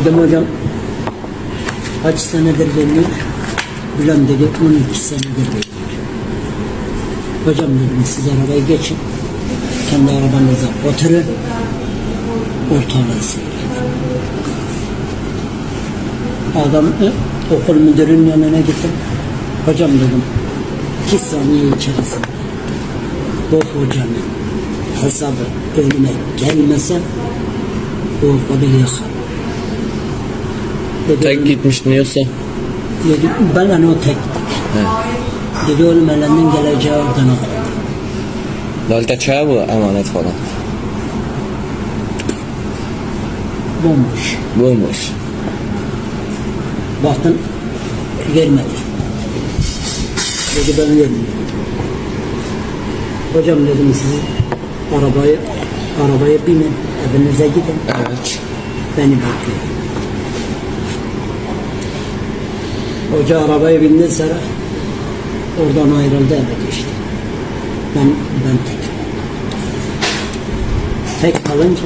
Dedim hocam kaç senedir veriyor? Bilmem dedi 12 senedir veriyor. Hocam dedim siz arabayı geçin. Kendi arabanıza oturun. Ortalığı seyredin. Adam e, okul müdürünün yanına gittim. Hocam dedim iki saniye içerisinde bu hocanın hesabı önüme gelmese o okulu yakar. Dedi, Tek gitmiştin yoksa? dedi, ben hani o tek. He. Dedi oğlum elinden geleceği oradan al. Lalta çaya bu emanet falan. Bomboş. Bulmuş. Baktım vermedi. Dedi ben vermiyorum. Hocam dedim siz arabayı arabaya binin evinize gidin Evet. beni bekleyin. Hoca arabaya bindi sonra oradan ayrıldı eve geçti. Ben ben tek. Tek kalınca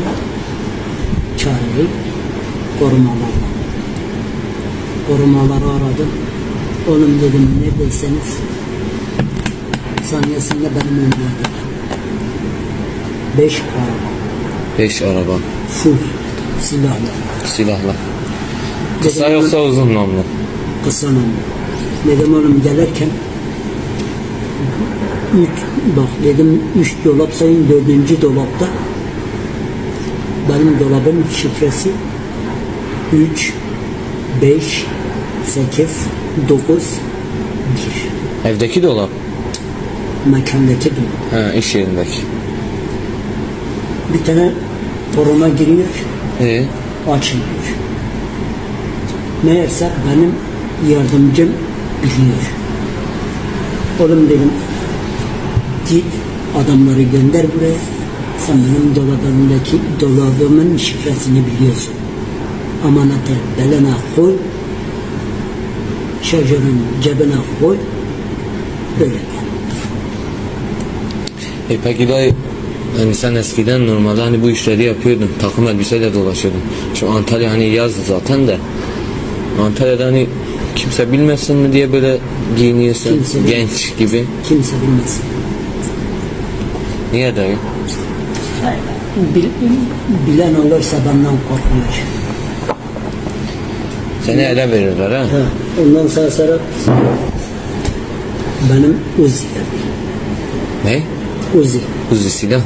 çareli korumalarla korumaları aradım. Oğlum dedim neredeyseniz saniyesinde benim önüme gelin. Beş araba, Beş araba. full silahlı. Silahla. Kısa Dedim, yoksa uzun namlu. Kısa namlu. Dedim oğlum gelirken üç, bak dedim üç dolap sayın dördüncü dolapta benim dolabın şifresi 3 5 8 9 1 Evdeki dolap. mekandaki dolap. Ha iş yerindeki. Bir tane koruma giriyor, İyi. açılıyor. Meğerse benim yardımcım biliyor. Oğlum dedim, git adamları gönder buraya. Sen benim dolabımdaki dolabımın şifresini biliyorsun. Amanatı beline koy, şarjörün cebine koy, öyle gel. E peki dayı hani sen eskiden normalde hani bu işleri yapıyordun. Takım elbiseyle dolaşıyordun. Şu Antalya hani yazdı zaten de. Antalya'da hani kimse bilmesin mi diye böyle giyiniyorsun. Kimse bilmez. Genç gibi. Kimse bilmez. Niye dayı? Bil, bilen olursa benden korkuyor. Seni ele verirler ha. Ha, ondan sonra sonra benim Uzi. Ne? Uzi. Uzi silah.